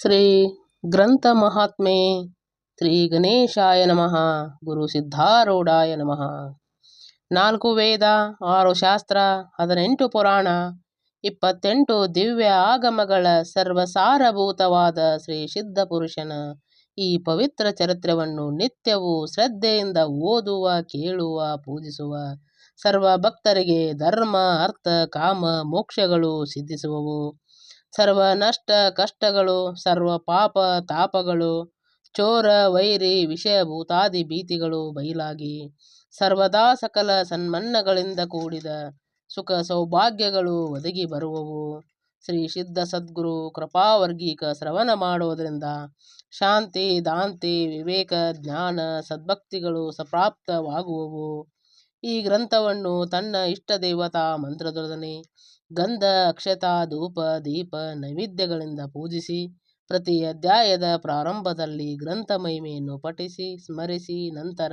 ಶ್ರೀ ಗ್ರಂಥ ಮಹಾತ್ಮೆ ಶ್ರೀ ಗಣೇಶಾಯ ನಮಃ, ಗುರು ಸಿದ್ಧಾರೂಢಾಯ ನಮಃ. ನಾಲ್ಕು ವೇದ, ಆರು ಶಾಸ್ತ್ರ, ಹದಿನೆಂಟು ಪುರಾಣ, ಇಪ್ಪತ್ತೆಂಟು ದಿವ್ಯ ಆಗಮಗಳ ಸರ್ವಸಾರಭೂತವಾದ ಶ್ರೀ ಸಿದ್ಧ ಪುರುಷನ ಈ ಪವಿತ್ರ ಚರಿತ್ರೆಯನ್ನು ನಿತ್ಯವೂ ಶ್ರದ್ಧೆಯಿಂದ ಓದುವ, ಕೇಳುವ, ಪೂಜಿಸುವ ಸರ್ವ ಭಕ್ತರಿಗೆ ಧರ್ಮ, ಅರ್ಥ, ಕಾಮ, ಮೋಕ್ಷಗಳು ಸಿದ್ಧಿಸುವವು. ಸರ್ವ ನಷ್ಟ ಕಷ್ಟಗಳು, ಸರ್ವ ಪಾಪ ತಾಪಗಳು, ಚೋರ, ವೈರಿ ವಿಷಯ ಭೂತಾದಿ ಭೀತಿಗಳು ಬಯಲಾಗಿ, ಸರ್ವದಾ ಸಕಲ ಸನ್ಮನ್ನಗಳಿಂದ ಕೂಡಿದ ಸುಖ ಸೌಭಾಗ್ಯಗಳು ಒದಗಿ ಬರುವವು. ಶ್ರೀ ಸಿದ್ಧ ಸದ್ಗುರು ಕೃಪಾವರ್ಗೀಕ ಶ್ರವಣ ಮಾಡುವುದರಿಂದ ಶಾಂತಿ, ದಾಂತಿ, ವಿವೇಕ, ಜ್ಞಾನ, ಸದ್ಭಕ್ತಿಗಳು ಸಪ್ರಾಪ್ತವಾಗುವವು. ಈ ಗ್ರಂಥವನ್ನು ತನ್ನ ಇಷ್ಟ ದೇವತಾ ಮಂತ್ರದೊಡನೆ ಗಂಧ, ಅಕ್ಷತಾ, ಧೂಪ, ದೀಪ, ನೈವೇದ್ಯಗಳಿಂದ ಪೂಜಿಸಿ, ಪ್ರತಿ ಅಧ್ಯಾಯದ ಪ್ರಾರಂಭದಲ್ಲಿ ಗ್ರಂಥ ಮಹಿಮೆಯನ್ನು ಪಠಿಸಿ, ಸ್ಮರಿಸಿ, ನಂತರ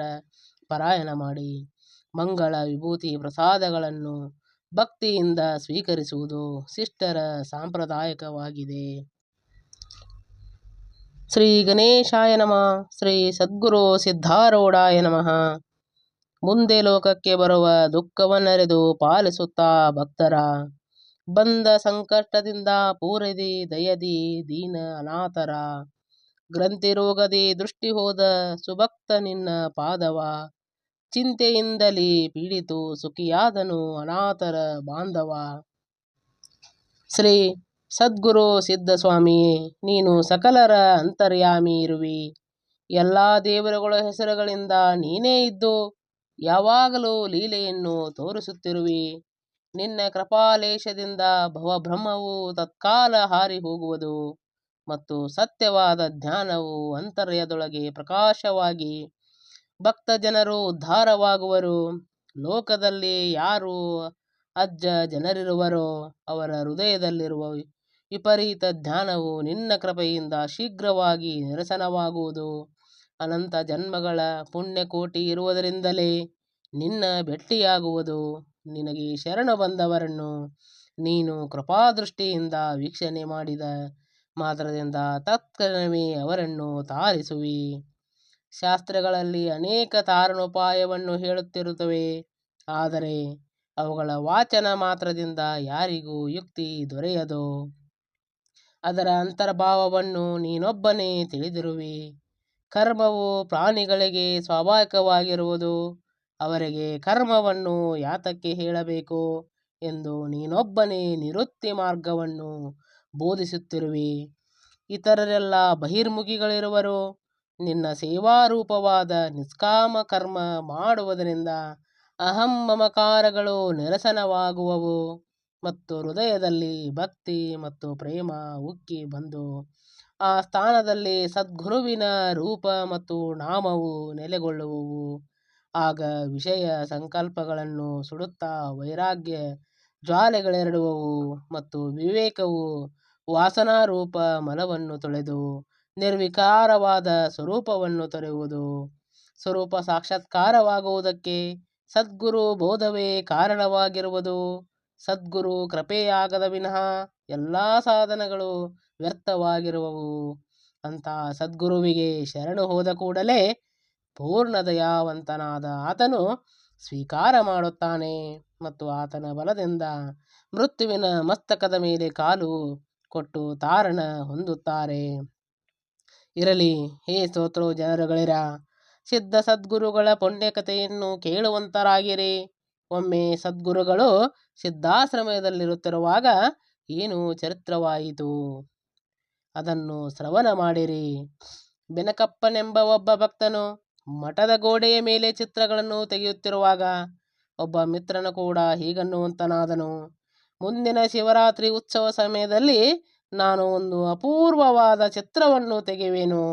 ಪಾರಾಯಣ ಮಾಡಿ. ಮಂಗಳ ವಿಭೂತಿ ಪ್ರಸಾದಗಳನ್ನು ಭಕ್ತಿಯಿಂದ ಸ್ವೀಕರಿಸುವುದು ಶಿಷ್ಟರ ಸಾಂಪ್ರದಾಯಿಕವಾಗಿದೆ. ಶ್ರೀ ಗಣೇಶಾಯ ನಮಃ. ಶ್ರೀ ಸದ್ಗುರು ಸಿದ್ಧಾರೂಢಾಯ ನಮಃ. ಮುಂದೆ ಲೋಕಕ್ಕೆ ಬರುವ ದುಃಖವನ್ನರಿದು ಪಾಲಿಸುತ್ತಾ ಭಕ್ತರ. ಬಂದ ಸಂಕಷ್ಟದಿಂದ ಪೂರದಿ ದಯದಿ ದೀನ ಅನಾಥರ. ಗ್ರಂಥಿ ರೋಗದಿ ದೃಷ್ಟಿ ಹೋದ ಸುಭಕ್ತ ನಿನ್ನ ಪಾದವ. ಚಿಂತೆಯಿಂದಲೇ ಪೀಡಿತು ಸುಖಿಯಾದನು ಅನಾಥರ ಬಾಂಧವ. ಶ್ರೀ ಸದ್ಗುರು ಸಿದ್ಧಸ್ವಾಮಿಯೇ, ನೀನು ಸಕಲರ ಅಂತರ್ಯಾಮಿ ಇರುವಿ. ಎಲ್ಲ ದೇವರುಗಳ ಹೆಸರುಗಳಿಂದ ನೀನೇ ಇದ್ದು ಯಾವಾಗಲೂ ಲೀಲೆಯನ್ನು ತೋರಿಸುತ್ತಿರುವಿ. ನಿನ್ನ ಕೃಪಾಲೇಶದಿಂದ ಭವಬ್ರಹ್ಮವು ತತ್ಕಾಲ ಹಾರಿ ಹೋಗುವುದು ಮತ್ತು ಸತ್ಯವಾದ ಧ್ಯಾನವು ಅಂತರ್ಯದೊಳಗೆ ಪ್ರಕಾಶವಾಗಿ ಭಕ್ತ ಜನರು ಉದ್ಧಾರವಾಗುವರು. ಲೋಕದಲ್ಲಿ ಯಾರು ಅಜ್ಜ ಜನರಿರುವರೋ ಅವರ ಹೃದಯದಲ್ಲಿರುವ ವಿಪರೀತ ಧ್ಯಾನವು ನಿನ್ನ ಕೃಪೆಯಿಂದ ಶೀಘ್ರವಾಗಿ ನಿರಸನವಾಗುವುದು. ಅನಂತ ಜನ್ಮಗಳ ಪುಣ್ಯಕೋಟಿ ಇರುವುದರಿಂದಲೇ ನಿನ್ನ ಭೆಟ್ಟಿಯಾಗುವುದು. ನಿನಗೆ ಶರಣ ಬಂದವರನ್ನು ನೀನು ಕೃಪಾದೃಷ್ಟಿಯಿಂದ ವೀಕ್ಷಣೆ ಮಾಡಿದ ಮಾತ್ರದಿಂದ ತತ್ಕ್ಷಣವೇ ಅವರನ್ನು ತಾರಿಸುವಿ. ಶಾಸ್ತ್ರಗಳಲ್ಲಿ ಅನೇಕ ತಾರಣೋಪಾಯವನ್ನು ಹೇಳುತ್ತಿರುತ್ತವೆ. ಆದರೆ ಅವುಗಳ ವಾಚನ ಮಾತ್ರದಿಂದ ಯಾರಿಗೂ ಯುಕ್ತಿ ದೊರೆಯದು. ಅದರ ಅಂತರ್ಭಾವವನ್ನು ನೀನೊಬ್ಬನೇ ತಿಳಿದಿರುವಿ. ಕರ್ಮವು ಪ್ರಾಣಿಗಳಿಗೆ ಸ್ವಾಭಾವಿಕವಾಗಿರುವುದು. ಅವರಿಗೆ ಕರ್ಮವನ್ನು ಯಾತಕ್ಕೆ ಹೇಳಬೇಕು ಎಂದು ನೀನೊಬ್ಬನೇ ನಿವೃತ್ತಿ ಮಾರ್ಗವನ್ನು ಬೋಧಿಸುತ್ತಿರುವಿ. ಇತರರೆಲ್ಲ ಬಹಿರ್ಮುಖಿಗಳಿರುವರು. ನಿನ್ನ ಸೇವಾರೂಪವಾದ ನಿಷ್ಕಾಮ ಕರ್ಮ ಮಾಡುವುದರಿಂದ ಅಹಂ ಮಮಕಾರಗಳು ನಿರಸನವಾಗುವವು ಮತ್ತು ಹೃದಯದಲ್ಲಿ ಭಕ್ತಿ ಮತ್ತು ಪ್ರೇಮ ಉಕ್ಕಿ ಬಂದು ಆ ಸ್ಥಾನದಲ್ಲಿ ಸದ್ಗುರುವಿನ ರೂಪ ಮತ್ತು ನಾಮವು ನೆಲೆಗೊಳ್ಳುವವು. ಆಗ ವಿಷಯ ಸಂಕಲ್ಪಗಳನ್ನು ಸುಡುತ್ತಾ ವೈರಾಗ್ಯ ಜ್ವಾಲೆಗಳೆರಡುವವು ಮತ್ತು ವಿವೇಕವು ವಾಸನಾರೂಪ ಮಲವನ್ನು ತೊಳೆದು ನಿರ್ವಿಕಾರವಾದ ಸ್ವರೂಪವನ್ನು ತೊರೆಯುವುದು. ಸ್ವರೂಪ ಸಾಕ್ಷಾತ್ಕಾರವಾಗುವುದಕ್ಕೆ ಸದ್ಗುರು ಬೋಧವೇ ಕಾರಣವಾಗಿರುವುದು. ಸದ್ಗುರು ಕೃಪೆಯಾಗದ ವಿನಃ ಎಲ್ಲ ಸಾಧನಗಳು ವ್ಯರ್ಥವಾಗಿರುವವು. ಅಂತ ಸದ್ಗುರುವಿಗೆ ಶರಣು ಹೋದ ಕೂಡಲೇ ಪೂರ್ಣ ದಯಾವಂತನಾದ ಆತನು ಸ್ವೀಕಾರ ಮಾಡುತ್ತಾನೆ ಮತ್ತು ಆತನ ಬಲದಿಂದ ಮೃತ್ಯುವಿನ ಮಸ್ತಕದ ಮೇಲೆ ಕಾಲು ಕೊಟ್ಟು ತಾರಣ ಹೊಂದುತ್ತಾರೆ. ಇರಲಿ, ಹೇ ಸ್ತೋತ್ರೋ ಜನರುಗಳಿರ, ಸಿದ್ಧ ಸದ್ಗುರುಗಳ ಪುಣ್ಯಕಥೆಯನ್ನು ಕೇಳುವಂತರಾಗಿರಿ. ಒಮ್ಮೆ ಸದ್ಗುರುಗಳು ಸಿದ್ಧಾಶ್ರಮದಲ್ಲಿರುತ್ತಿರುವಾಗ ಏನು ಚರಿತ್ರವಾಯಿತು? ಅದನ್ನು ಶ್ರವಣ ಮಾಡಿರಿ. ಬೆನಕಪ್ಪನೆಂಬ ಒಬ್ಬ ಭಕ್ತನು ಮಠದ ಗೋಡೆಯ ಮೇಲೆ ಚಿತ್ರಗಳನ್ನು ತೆಗೆಯುತ್ತಿರುವಾಗ ಒಬ್ಬ ಮಿತ್ರನು ಕೂಡ ಹೀಗನ್ನುವಂತನಾದನು. ಮುಂದಿನ ಶಿವರಾತ್ರಿ ಉತ್ಸವ ಸಮಯದಲ್ಲಿ ನಾನು ಒಂದು ಅಪೂರ್ವವಾದ ಚಿತ್ರವನ್ನು ತೆಗೆಯುವೆನು.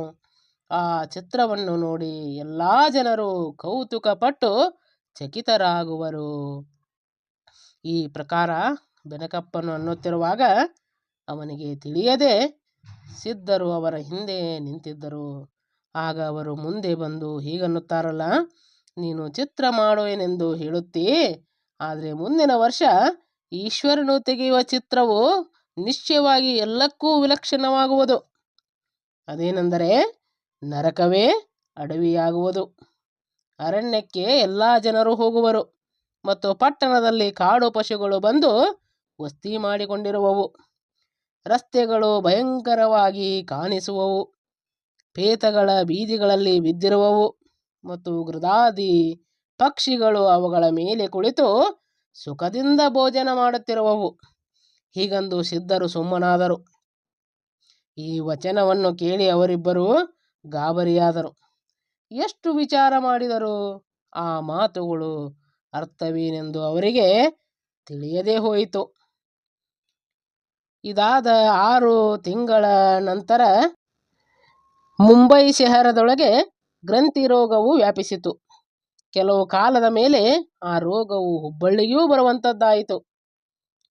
ಆ ಚಿತ್ರವನ್ನು ನೋಡಿ ಎಲ್ಲ ಜನರು ಕೌತುಕಪಟ್ಟು ಚಕಿತರಾಗುವರು. ಈ ಪ್ರಕಾರ ಬೆನಕಪ್ಪನು ಅನ್ನುತ್ತಿರುವಾಗ ಅವನಿಗೆ ತಿಳಿಯದೆ ಸಿದ್ಧರು ಅವರ ಹಿಂದೆ ನಿಂತಿದ್ದರು. ಆಗ ಅವರು ಮುಂದೆ ಬಂದು, ಹೀಗನ್ನುತ್ತಾರಲ್ಲ, ನೀನು ಚಿತ್ರ ಮಾಡುವೆನೆಂದು ಹೇಳುತ್ತೀಯೇ ಆದರೆ ಮುಂದಿನ ವರ್ಷ ಈಶ್ವರನು ತೆಗೆಯುವ ಚಿತ್ರವು ನಿಶ್ಚಯವಾಗಿ ಎಲ್ಲಕ್ಕೂ ವಿಲಕ್ಷಣವಾಗುವುದು. ಅದೇನೆಂದರೆ, ನರಕವೇ ಅಡವಿಯಾಗುವುದು. ಅರಣ್ಯಕ್ಕೆ ಎಲ್ಲ ಜನರು ಹೋಗುವರು. ಮತ್ತು ಪಟ್ಟಣದಲ್ಲಿ ಕಾಡು ಪಶುಗಳು ಬಂದು ವಸ್ತಿ ಮಾಡಿಕೊಂಡಿರುವವು. ರಸ್ತೆಗಳು ಭಯಂಕರವಾಗಿ ಕಾಣಿಸುವವು. ಪೇತಗಳ ಬೀದಿಗಳಲ್ಲಿ ಬಿದ್ದಿರುವವು ಮತ್ತು ಗೃದಾದಿ ಪಕ್ಷಿಗಳು ಅವುಗಳ ಮೇಲೆ ಕುಳಿತು ಸುಖದಿಂದ ಭೋಜನ ಮಾಡುತ್ತಿರುವವು. ಹೀಗಂದು ಸಿದ್ಧರು ಸುಮ್ಮನಾದರು. ಈ ವಚನವನ್ನು ಕೇಳಿ ಅವರಿಬ್ಬರು ಗಾಬರಿಯಾದರು. ಎಷ್ಟು ವಿಚಾರ ಮಾಡಿದರು ಆ ಮಾತುಗಳು ಅರ್ಥವೇನೆಂದು ಅವರಿಗೆ ತಿಳಿಯದೇ ಹೋಯಿತು. ಇದಾದ ಆರು ತಿಂಗಳ ನಂತರ ಮುಂಬೈ ಶಹರದೊಳಗೆ ಗ್ರಂಥಿ ರೋಗವು ವ್ಯಾಪಿಸಿತು. ಕೆಲವು ಕಾಲದ ಮೇಲೆ ಆ ರೋಗವು ಹುಬ್ಬಳ್ಳಿಯೂ ಬರುವಂಥದ್ದಾಯಿತು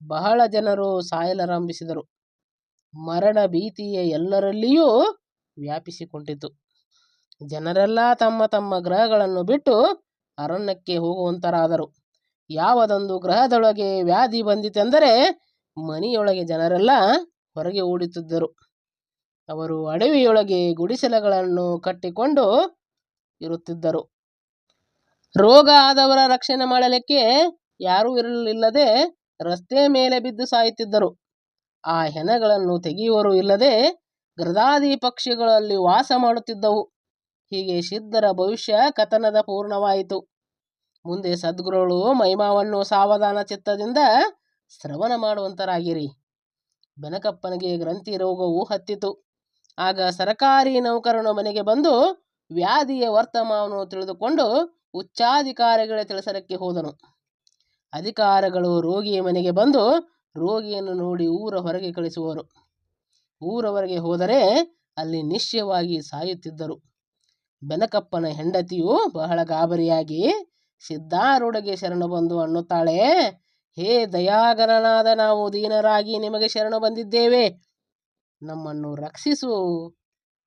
ಬಹಳ ಜನರು ಸಾಯಲಾರಂಭಿಸಿದರು. ಮರಣ ಭೀತಿಯ ಎಲ್ಲರಲ್ಲಿಯೂ ವ್ಯಾಪಿಸಿಕೊಂಡಿತು. ಜನರೆಲ್ಲ ತಮ್ಮ ತಮ್ಮ ಗ್ರಹಗಳನ್ನು ಬಿಟ್ಟು ಅರಣ್ಯಕ್ಕೆ ಹೋಗುವಂತರಾದರು. ಯಾವದೊಂದು ಗ್ರಹದೊಳಗೆ ವ್ಯಾಧಿ ಬಂದಿತೆಂದರೆ ಮನೆಯೊಳಗೆ ಜನರೆಲ್ಲ ಹೊರಗೆ ಓಡುತ್ತಿದ್ದರು. ಅವರು ಅಡವಿಯೊಳಗೆ ಗುಡಿಸಲುಗಳನ್ನು ಕಟ್ಟಿಕೊಂಡು ಇರುತ್ತಿದ್ದರು. ರೋಗ ಆದವರ ರಕ್ಷಣೆ ಮಾಡಲಿಕ್ಕೆ ಯಾರೂ ಇರಲಿಲ್ಲದೆ ರಸ್ತೆ ಮೇಲೆ ಬಿದ್ದು ಸಾಯುತ್ತಿದ್ದರು. ಆ ಹೆಣಗಳನ್ನು ತೆಗೆಯುವರು ಇಲ್ಲದೆ ಗೃದಾದಿ ಪಕ್ಷಿಗಳಲ್ಲಿ ವಾಸ ಮಾಡುತ್ತಿದ್ದವು. ಹೀಗೆ ಸಿದ್ಧರ ಭವಿಷ್ಯ ಕಥನದ ಪೂರ್ಣವಾಯಿತು. ಮುಂದೆ ಸದ್ಗುರುಗಳು ಮಹಿಮಾವನ್ನು ಸಾವಧಾನ ಚಿತ್ತದಿಂದ ಶ್ರವಣ ಮಾಡುವಂತರಾಗಿರಿ. ಬೆನಕಪ್ಪನಿಗೆ ಗ್ರಂಥಿ ರೋಗವು ಹತ್ತಿತು. ಆಗ ಸರಕಾರಿ ನೌಕರನು ಮನೆಗೆ ಬಂದು ವ್ಯಾಧಿಯ ವರ್ತಮಾನವನ್ನು ತಿಳಿದುಕೊಂಡು ಉಚ್ಚಾಧಿಕಾರಿಗಳ ತಿಳಿಸಲಿಕ್ಕೆ ಹೋದನು. ಅಧಿಕಾರಗಳು ರೋಗಿಯ ಮನೆಗೆ ಬಂದು ರೋಗಿಯನ್ನು ನೋಡಿ ಊರ ಹೊರಗೆ ಕಳಿಸುವರು. ಊರ ಹೊರಗೆ ಹೋದರೆ ಅಲ್ಲಿ ನಿಶ್ಚಯವಾಗಿ ಸಾಯುತ್ತಿದ್ದರು. ಬೆನಕಪ್ಪನ ಹೆಂಡತಿಯು ಬಹಳ ಗಾಬರಿಯಾಗಿ, ಸಿದ್ಧಾರೂಢಗೆ ಶರಣು ಬಂದು ಅನ್ನುತ್ತಾಳೆ? ಹೇ ದಯಾಗರನಾದ ನಾವು ದೀನರಾಗಿ ನಿಮಗೆ ಶರಣು ಬಂದಿದ್ದೇವೆ. ನಮ್ಮನ್ನು ರಕ್ಷಿಸು.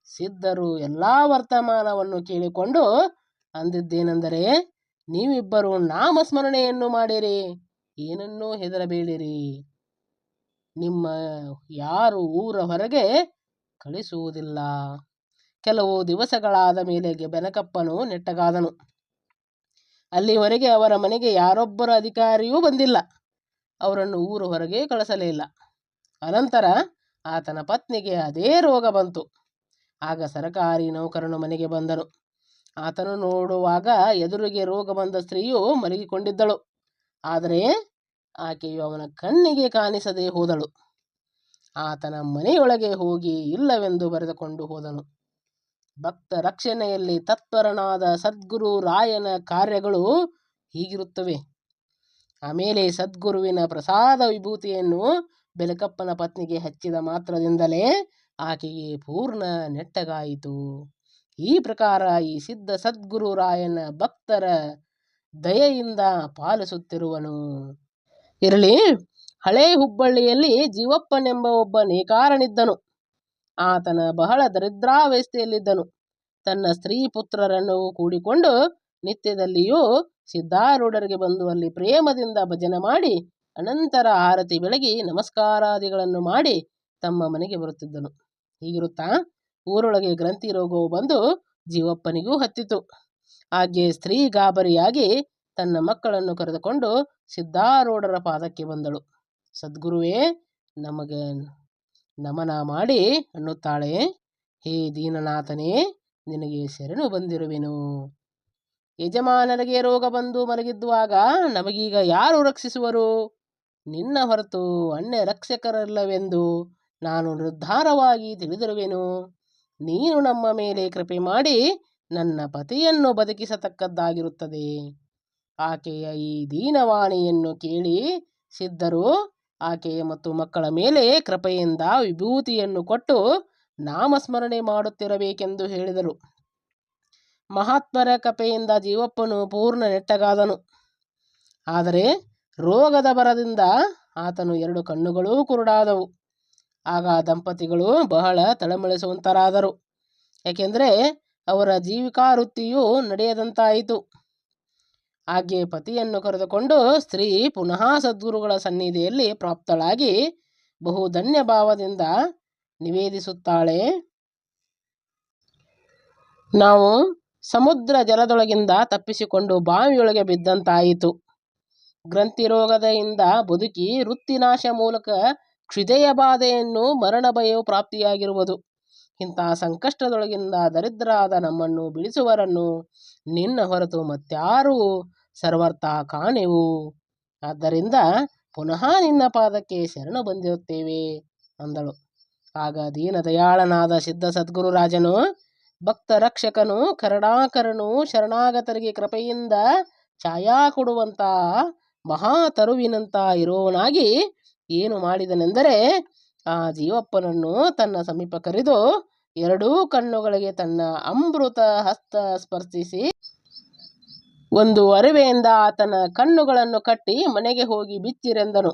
ಸಿದ್ಧರು ಎಲ್ಲ ವರ್ತಮಾನವನ್ನು ಕೇಳಿಕೊಂಡು ಅಂದಿದ್ದೇನೆಂದರೆ, ನೀವಿಬ್ಬರು ನಾಮಸ್ಮರಣೆಯನ್ನು ಮಾಡಿರಿ. ಏನನ್ನೂ ಹೆದರಬೇಡಿರಿ. ನಿಮ್ಮ ಯಾರು ಊರ ಹೊರಗೆ ಕಳಿಸುವುದಿಲ್ಲ. ಕೆಲವು ದಿವಸಗಳಾದ ಮೇಲೆ ಬೆನಕಪ್ಪನು ನೆಟ್ಟಗಾದನು. ಅಲ್ಲಿವರೆಗೆ ಅವರ ಮನೆಗೆ ಯಾರೊಬ್ಬರ ಅಧಿಕಾರಿಯೂ ಬಂದಿಲ್ಲ. ಅವರನ್ನು ಊರು ಹೊರಗೆ ಕಳಿಸಲಿಲ್ಲ ಅನಂತರ ಆತನ ಪತ್ನಿಗೆ ಅದೇ ರೋಗ ಬಂತು. ಆಗ ಸರಕಾರಿ ನೌಕರನು ಮನೆಗೆ ಬಂದನು. ಆತನು ನೋಡುವಾಗ ಎದುರಿಗೆ ರೋಗ ಬಂದ ಸ್ತ್ರೀಯು ಮಲಗಿಕೊಂಡಿದ್ದಳು. ಆದರೆ ಆಕೆಯು ಅವನ ಕಣ್ಣಿಗೆ ಕಾಣಿಸದೆ ಹೋದಳು. ಆತನ ಮನೆಯೊಳಗೆ ಹೋಗಿ ಇಲ್ಲವೆಂದು ಬರೆದುಕೊಂಡು ಹೋದನು. ಭಕ್ತ ರಕ್ಷಣೆಯಲ್ಲಿ ತತ್ವರನಾದ ಸದ್ಗುರು ರಾಯನ ಕಾರ್ಯಗಳು ಹೀಗಿರುತ್ತವೆ. ಆಮೇಲೆ ಸದ್ಗುರುವಿನ ಪ್ರಸಾದ ವಿಭೂತಿಯನ್ನು ಬೆಲಕಪ್ಪನ ಪತ್ನಿಗೆ ಹಚ್ಚಿದ ಮಾತ್ರದಿಂದಲೇ ಆಕೆಗೆ ಪೂರ್ಣ ನೆಟ್ಟಗಾಯಿತು. ಈ ಪ್ರಕಾರ ಈ ಸಿದ್ಧ ಸದ್ಗುರು ರಾಯನ ಭಕ್ತರ ದಯೆಯಿಂದ ಪಾಲಿಸುತ್ತಿರುವನು. ಇರಲಿ, ಹಳೇ ಹುಬ್ಬಳ್ಳಿಯಲ್ಲಿ ಜೀವಪ್ಪನೆಂಬ ಒಬ್ಬ ನೇಕಾರನಿದ್ದನು. ಆತನ ಬಹಳ ದರಿದ್ರಾವಸ್ಥೆಯಲ್ಲಿದ್ದನು. ತನ್ನ ಸ್ತ್ರೀ ಪುತ್ರರನ್ನು ಕೂಡಿಕೊಂಡು ನಿತ್ಯದಲ್ಲಿಯೂ ಸಿದ್ಧಾರೂಢರಿಗೆ ಬಂದು ಅಲ್ಲಿ ಪ್ರೇಮದಿಂದ ಭಜನೆ ಮಾಡಿ, ಅನಂತರ ಆರತಿ ಬೆಳಗಿ ನಮಸ್ಕಾರಾದಿಗಳನ್ನು ಮಾಡಿ ತಮ್ಮ ಮನೆಗೆ ಬರುತ್ತಿದ್ದನು. ಹೀಗಿರುತ್ತಾ ಊರೊಳಗೆ ಗ್ರಂಥಿ ರೋಗವು ಬಂದು ಜೀವಪ್ಪನಿಗೂ ಹತ್ತಿತು. ಹಾಗೆ ಸ್ತ್ರೀ ಗಾಬರಿಯಾಗಿ ತನ್ನ ಮಕ್ಕಳನ್ನು ಕರೆದುಕೊಂಡು ಸಿದ್ಧಾರೂಢರ ಪಾದಕ್ಕೆ ಬಂದಳು. ಸದ್ಗುರುವೇ, ನಮಗೆ ನಮನ ಮಾಡಿ ಅನ್ನುತ್ತಾಳೆ. ಹೇ ದೀನನಾಥನೇ, ನಿನಗೆ ಶರಣು ಬಂದಿರುವೆನು. ಯಜಮಾನರಿಗೆ ರೋಗ ಬಂದು ಮಲಗಿದ್ದುವಾಗ ನಮಗೀಗ ಯಾರು ರಕ್ಷಿಸುವರು? ನಿನ್ನ ಹೊರತು ಅನ್ಯ ರಕ್ಷಕರಲ್ಲವೆಂದು ನಾನು ನಿರ್ಧಾರವಾಗಿ ತಿಳಿದಿರುವೆನು. ನೀನು ನಮ್ಮ ಮೇಲೆ ಕೃಪೆ ಮಾಡಿ ನನ್ನ ಪತಿಯನ್ನು ಬದುಕಿಸತಕ್ಕದ್ದಾಗಿರುತ್ತದೆ. ಆಕೆಯ ಈ ದೀನವಾಣಿಯನ್ನು ಕೇಳಿ ಸಿದ್ಧರು ಆಕೆಯ ಮತ್ತು ಮಕ್ಕಳ ಮೇಲೆ ಕೃಪೆಯಿಂದ ವಿಭೂತಿಯನ್ನು ಕೊಟ್ಟು ನಾಮಸ್ಮರಣೆ ಮಾಡುತ್ತಿರಬೇಕೆಂದು ಹೇಳಿದರು. ಮಹಾತ್ಮರ ಕಪೆಯಿಂದ ಜೀವಪ್ಪನು ಪೂರ್ಣ ನೆಟ್ಟಗಾದನು. ಆದರೆ ರೋಗದ ಬರದಿಂದ ಆತನು ಎರಡು ಕಣ್ಣುಗಳೂ ಕುರುಡಾದವು. ಆಗ ದಂಪತಿಗಳು ಬಹಳ ತಳಮಳಿಸುವಂತರಾದರು. ಏಕೆಂದರೆ ಅವರ ಜೀವಿಕಾ ವೃತ್ತಿಯು ನಡೆಯದಂತಾಯಿತು. ಹಾಗೆ ಪತಿಯನ್ನು ಕರೆದುಕೊಂಡು ಸ್ತ್ರೀ ಪುನಃ ಸದ್ಗುರುಗಳ ಸನ್ನಿಧಿಯಲ್ಲಿ ಪ್ರಾಪ್ತಳಾಗಿ ಬಹು ಧನ್ಯ ಭಾವದಿಂದ ನಿವೇದಿಸುತ್ತಾಳೆ. ನಾವು ಸಮುದ್ರ ಜಲದೊಳಗಿಂದ ತಪ್ಪಿಸಿಕೊಂಡು ಬಾವಿಯೊಳಗೆ ಬಿದ್ದಂತಾಯಿತು. ಗ್ರಂಥಿ ರೋಗದಿಂದ ಬದುಕಿ ವೃತ್ತಿನಾಶ ಮೂಲಕ ಕ್ಷಿದೆಯ ಬಾಧೆಯನ್ನು ಮರಣ ಭಯವು ಪ್ರಾಪ್ತಿಯಾಗಿರುವುದು. ಇಂತಹ ಸಂಕಷ್ಟದೊಳಗಿಂದ ದರಿದ್ರಾದ ನಮ್ಮನ್ನು ಬಿಡಿಸುವರನ್ನು ನಿನ್ನ ಹೊರತು ಮತ್ಯಾರೂ ಸರ್ವರ್ಥ ಕಾಣೆವು. ಆದ್ದರಿಂದ ಪುನಃ ನಿನ್ನ ಪಾದಕ್ಕೆ ಶರಣು ಬಂದಿರುತ್ತೇವೆ ಅಂದಳು. ಆಗ ದೀನದಯಾಳನಾದ ಸಿದ್ಧ ಸದ್ಗುರು ರಾಜನು ಭಕ್ತ ರಕ್ಷಕನು ಕರುಣಾಕರನು ಶರಣಾಗತರಿಗೆ ಕೃಪೆಯಿಂದ ಛಾಯಾ ಕೊಡುವಂತ ಮಹಾ ತರುವಿನಂತ ಇರೋನಾಗಿ ಏನು ಮಾಡಿದನೆಂದರೆ ಆ ಜೀವಪ್ಪನನ್ನು ತನ್ನ ಸಮೀಪ ಕರೆದು ಎರಡೂ ಕಣ್ಣುಗಳಿಗೆ ತನ್ನ ಅಮೃತ ಹಸ್ತ ಸ್ಪರ್ಶಿಸಿ ಒಂದು ಅರಿವೆಯಿಂದ ಆತನ ಕಣ್ಣುಗಳನ್ನು ಕಟ್ಟಿ ಮನೆಗೆ ಹೋಗಿ ಬಿಚ್ಚಿರೆಂದನು.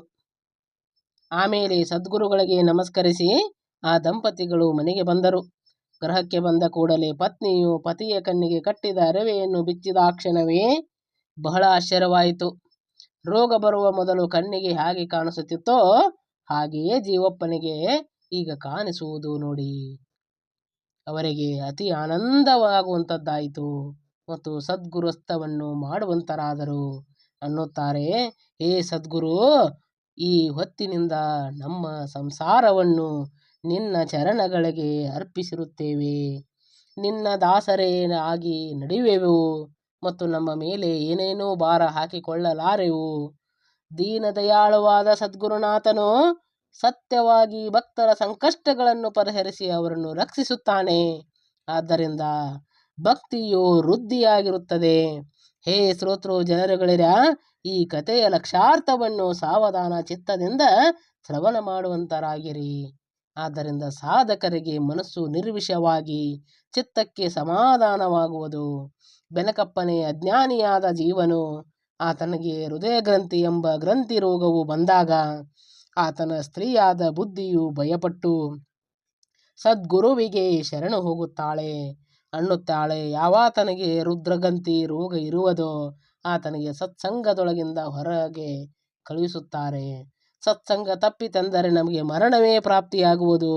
ಆಮೇಲೆ ಸದ್ಗುರುಗಳಿಗೆ ನಮಸ್ಕರಿಸಿ ಆ ದಂಪತಿಗಳು ಮನೆಗೆ ಬಂದರು. ಗೃಹಕ್ಕೆ ಬಂದ ಕೂಡಲೇ ಪತ್ನಿಯು ಪತಿಯ ಕಣ್ಣಿಗೆ ಕಟ್ಟಿದ ಅರವೆಯನ್ನು ಬಿಚ್ಚಿದ ಕ್ಷಣವೇ ಬಹಳ ಆಶ್ಚರ್ಯವಾಯಿತು. ರೋಗ ಬರುವ ಮೊದಲು ಕಣ್ಣಿಗೆ ಹಾಗೆ ಕಾಣಿಸುತ್ತಿತ್ತೋ ಹಾಗೆಯೇ ಜೀವಪ್ಪನಿಗೆ ಈಗ ಕಾಣಿಸುವುದು ನೋಡಿ. ಅವರಿಗೆ ಅತಿ ಆನಂದವಾಗುವಂಥದ್ದಾಯಿತು ಮತ್ತು ಸದ್ಗುರುಸ್ತವನ್ನು ಮಾಡುವಂತರಾದರು. ಅನ್ನುತ್ತಾರೆ, ಹೇ ಸದ್ಗುರು, ಈ ಹೊತ್ತಿನಿಂದ ನಮ್ಮ ಸಂಸಾರವನ್ನು ನಿನ್ನ ಚರಣಗಳಿಗೆ ಅರ್ಪಿಸಿರುತ್ತೇವೆ. ನಿನ್ನ ದಾಸರೇ ಆಗಿ ನಡೆಯುವೆವು ಮತ್ತು ನಮ್ಮ ಮೇಲೆ ಏನೇನೋ ಭಾರ ಹಾಕಿಕೊಳ್ಳಲಾರೆವು. ದೀನದಯಾಳುವಾದ ಸದ್ಗುರುನಾಥನು ಸತ್ಯವಾಗಿ ಭಕ್ತರ ಸಂಕಷ್ಟಗಳನ್ನು ಪರಿಹರಿಸಿ ಅವರನ್ನು ರಕ್ಷಿಸುತ್ತಾನೆ. ಆದ್ದರಿಂದ ಭಕ್ತಿಯು ವೃದ್ಧಿಯಾಗಿರುತ್ತದೆ. ಹೇ ಶ್ರೋತೃ ಜನರುಗಳಿರ, ಈ ಕಥೆಯ ಲಕ್ಷಾರ್ಥವನ್ನು ಸಾವಧಾನ ಚಿತ್ತದಿಂದ ಶ್ರವಣ ಮಾಡುವಂತರಾಗಿರಿ. ಆದ್ದರಿಂದ ಸಾಧಕರಿಗೆ ಮನಸ್ಸು ನಿರ್ವಿಷವಾಗಿ, ಚಿತ್ತಕ್ಕೆ ಸಮಾಧಾನವಾಗುವುದು. ಬೆನಕಪ್ಪನೆ ಅಜ್ಞಾನಿಯಾದ ಜೀವನು, ಆತನಿಗೆ ಹೃದಯ ಗ್ರಂಥಿ ಎಂಬ ಗ್ರಂಥಿ ರೋಗವು ಬಂದಾಗ ಆತನ ಸ್ತ್ರೀಯಾದ ಬುದ್ಧಿಯು ಭಯಪಟ್ಟು ಸದ್ಗುರುವಿಗೆ ಶರಣು ಹೋಗುತ್ತಾಳೆ. ಅನ್ನುತ್ತಾಳೆ, ಯಾವಾತನಿಗೆ ರುದ್ರಗಂತಿ ರೋಗ ಇರುವುದೋ ಆತನಿಗೆ ಸತ್ಸಂಗದೊಳಗಿಂದ ಹೊರಗೆ ಕಳುಹಿಸುತ್ತಾರೆ. ಸತ್ಸಂಗ ತಪ್ಪಿತೆಂದರೆ ನಮಗೆ ಮರಣವೇ ಪ್ರಾಪ್ತಿಯಾಗುವುದು.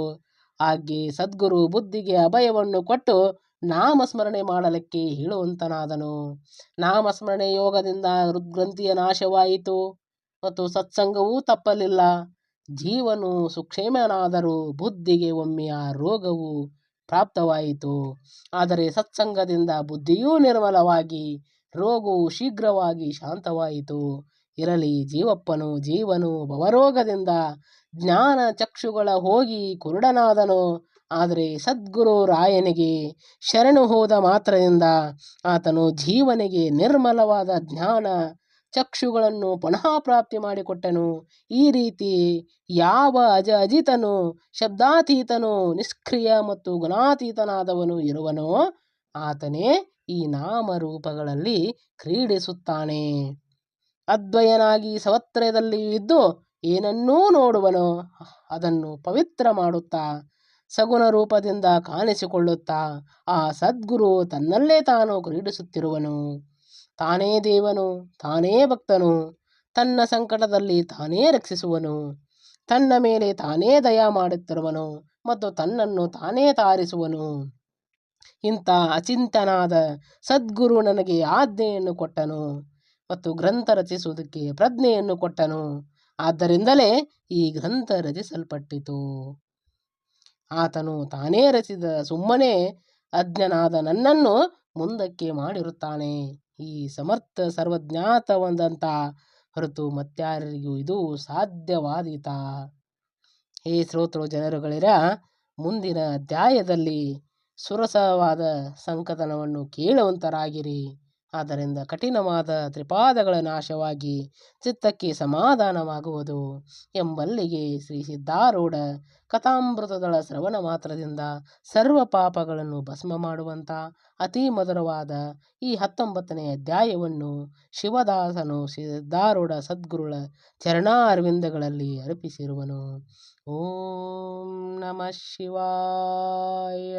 ಹಾಗೆ ಸದ್ಗುರು ಬುದ್ಧಿಗೆ ಅಭಯವನ್ನು ಕೊಟ್ಟು ನಾಮಸ್ಮರಣೆ ಮಾಡಲಿಕ್ಕೆ ಹೇಳುವಂತನಾದನು. ನಾಮಸ್ಮರಣೆ ಯೋಗದಿಂದ ಹೃದ್ಗ್ರಂಥಿಯ ನಾಶವಾಯಿತು. ಮತ್ತು ಸತ್ಸಂಗವೂ ತಪ್ಪಲಿಲ್ಲ. ಜೀವನು ಸುಕ್ಷೇಮನಾದರೂ ಬುದ್ಧಿಗೆ ಒಮ್ಮೆ ಆ ರೋಗವು ಪ್ರಾಪ್ತವಾಯಿತು. ಆದರೆ ಸತ್ಸಂಗದಿಂದ ಬುದ್ಧಿಯೂ ನಿರ್ಮಲವಾಗಿ, ರೋಗವು ಶೀಘ್ರವಾಗಿ ಶಾಂತವಾಯಿತು. ಇರಲಿ ಜೀವಪ್ಪನು ಜೀವನು ಭವರೋಗದಿಂದ ಜ್ಞಾನ ಚಕ್ಷುಗಳ ಹೋಗಿ ಕುರುಡನಾದನು. ಆದರೆ ಸದ್ಗುರು ರಾಯನಿಗೆ ಶರಣು ಹೋದ ಮಾತ್ರದಿಂದ ಆತನು ಜೀವನಿಗೆ ನಿರ್ಮಲವಾದ ಜ್ಞಾನ ಚಕ್ಷುಗಳನ್ನು ಪುನಃ ಪ್ರಾಪ್ತಿ ಮಾಡಿಕೊಟ್ಟನು. ಈ ರೀತಿ ಯಾವ ಅಜ ಅಜಿತನು, ಶಬ್ದಾತೀತನು, ನಿಷ್ಕ್ರಿಯ ಮತ್ತು ಗುಣಾತೀತನಾದವನು ಇರುವನೋ ಆತನೇ ಈ ನಾಮರೂಪಗಳಲ್ಲಿ ಕ್ರೀಡಿಸುತ್ತಾನೆ. ಅದ್ವಯನಾಗಿ ಸವತ್ರಯದಲ್ಲಿ ಇದ್ದು ಏನನ್ನೂ ನೋಡುವನೋ ಅದನ್ನು ಪವಿತ್ರ ಮಾಡುತ್ತಾ ಸಗುಣ ರೂಪದಿಂದ ಕಾಣಿಸಿಕೊಳ್ಳುತ್ತಾ ಆ ಸದ್ಗುರು ತನ್ನಲ್ಲೇ ತಾನು ಕ್ರೀಡಿಸುತ್ತಿರುವನು. ತಾನೇ ದೇವನು, ತಾನೇ ಭಕ್ತನು, ತನ್ನ ಸಂಕಟದಲ್ಲಿ ತಾನೇ ರಕ್ಷಿಸುವನು, ತನ್ನ ಮೇಲೆ ತಾನೇ ದಯ ಮಾಡುತ್ತಿರುವನು ಮತ್ತು ತನ್ನನ್ನು ತಾನೇ ತಾರಿಸುವನು. ಇಂಥ ಅಚಿಂತನಾದ ಸದ್ಗುರು ನನಗೆ ಆಜ್ಞೆಯನ್ನು ಕೊಟ್ಟನು. ಮತ್ತು ಗ್ರಂಥ ರಚಿಸುವುದಕ್ಕೆ ಪ್ರಜ್ಞೆಯನ್ನು ಕೊಟ್ಟನು. ಆದ್ದರಿಂದಲೇ ಈ ಗ್ರಂಥ ರಚಿಸಲ್ಪಟ್ಟಿತು. ಆತನು ತಾನೇ ರಚಿಸಿದ ಸುಮ್ಮನೆ ಅಜ್ಞನಾದ ನನ್ನನ್ನು ಮುಂದಕ್ಕೆ ಮಾಡಿರುತ್ತಾನೆ. ಈ ಸಮರ್ಥ ಸರ್ವಜ್ಞಾತವಂದಂಥ ಹೊರತು ಮತ್ತಾರರಿಗೂ ಇದು ಸಾಧ್ಯವಾದೀತ. ಹೇ ಶ್ರೋತೃ ಜನರುಗಳಿರ, ಮುಂದಿನ ಅಧ್ಯಾಯದಲ್ಲಿ ಸುರಸವಾದ ಸಂಕಥನವನ್ನು ಕೇಳುವಂತರಾಗಿರಿ. ಆದ್ದರಿಂದ ಕಠಿಣವಾದ ತ್ರಿಪಾದಗಳ ನಾಶವಾಗಿ ಚಿತ್ತಕ್ಕೆ ಸಮಾಧಾನವಾಗುವುದು ಎಂಬಲ್ಲಿಗೆ ಶ್ರೀ ಸಿದ್ಧಾರೂಢ ಕಥಾಮೃತದಳ ಶ್ರವಣ ಮಾತ್ರದಿಂದ ಸರ್ವ ಪಾಪಗಳನ್ನು ಭಸ್ಮ ಮಾಡುವಂಥ ಅತಿ ಮಧುರವಾದ ಈ ಹತ್ತೊಂಬತ್ತನೇ ಅಧ್ಯಾಯವನ್ನು ಶಿವದಾಸನು ಸಿದ್ಧಾರೂಢ ಸದ್ಗುರುಳ ಚರಣಾರವಿಂದಗಳಲ್ಲಿ ಅರ್ಪಿಸಿರುವನು. ಓಂ ನಮಃ ಶಿವಾಯ.